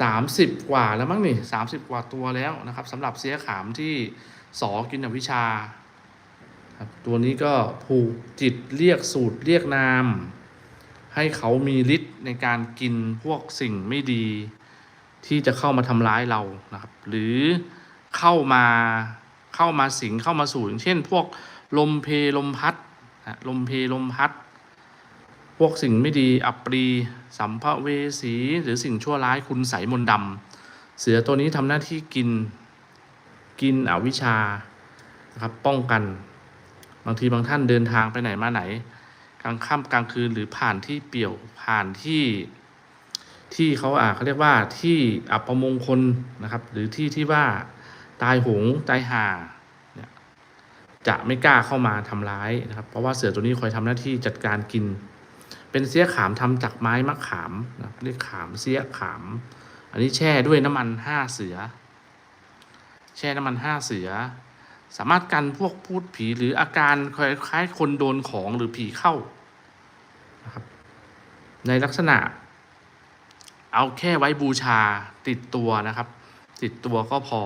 สามสิบกว่าแล้วมั้งนี่สามสิบกว่าตัวแล้วนะครับสำหรับเสียขามที่สอกินอวิชาครับตัวนี้ก็ผูกจิตเรียกสูตรเรียกนาม ให้เขามีฤทธิ์ในการกินพวกสิ่งไม่ดี ที่จะเข้ามาทำร้ายเรานะครับ หรือเข้ามาเข้ามาสิงเข้ามาสู่อย่างเช่น พวกลมเพลมพัดลมเพลมพัด พวกสิ่งไม่ดีอัปรี สัมภเวสี หรือสิ่งชั่วร้ายคุณใสยมนต์ดำเสือตัวนี้ทำหน้าที่กินกินอวิชานะครับป้องกัน บางทีบางท่านเดินทางไปไหนมาไหน กลางค่ำกลางคืนหรือผ่านที่เปี่ยวผ่านที่ที่เขาอ่าเขาเรียกว่าที่อัปมงคลนะครับ หรือที่ที่ว่าตายโหงตายห่าเนี่ยจะไม่กล้าเข้ามาทำร้ายนะครับ เพราะว่าเสือตัวนี้คอยทำหน้าที่จัดการกิน เป็นเสี้ยขามทำจากไม้มะขามนะเรียกขามเสี้ยขาม อันนี้แช่ด้วยน้ำมันห้าเสือ แช่น้ำมันห้าเสือ สามารถกันพวกพูดผีหรืออาการคล้ายคนโดนของหรือผีเข้านะครับในลักษณะ เอาแค่ไว้บูชาติดตัวนะครับ ติดตัวก็พอ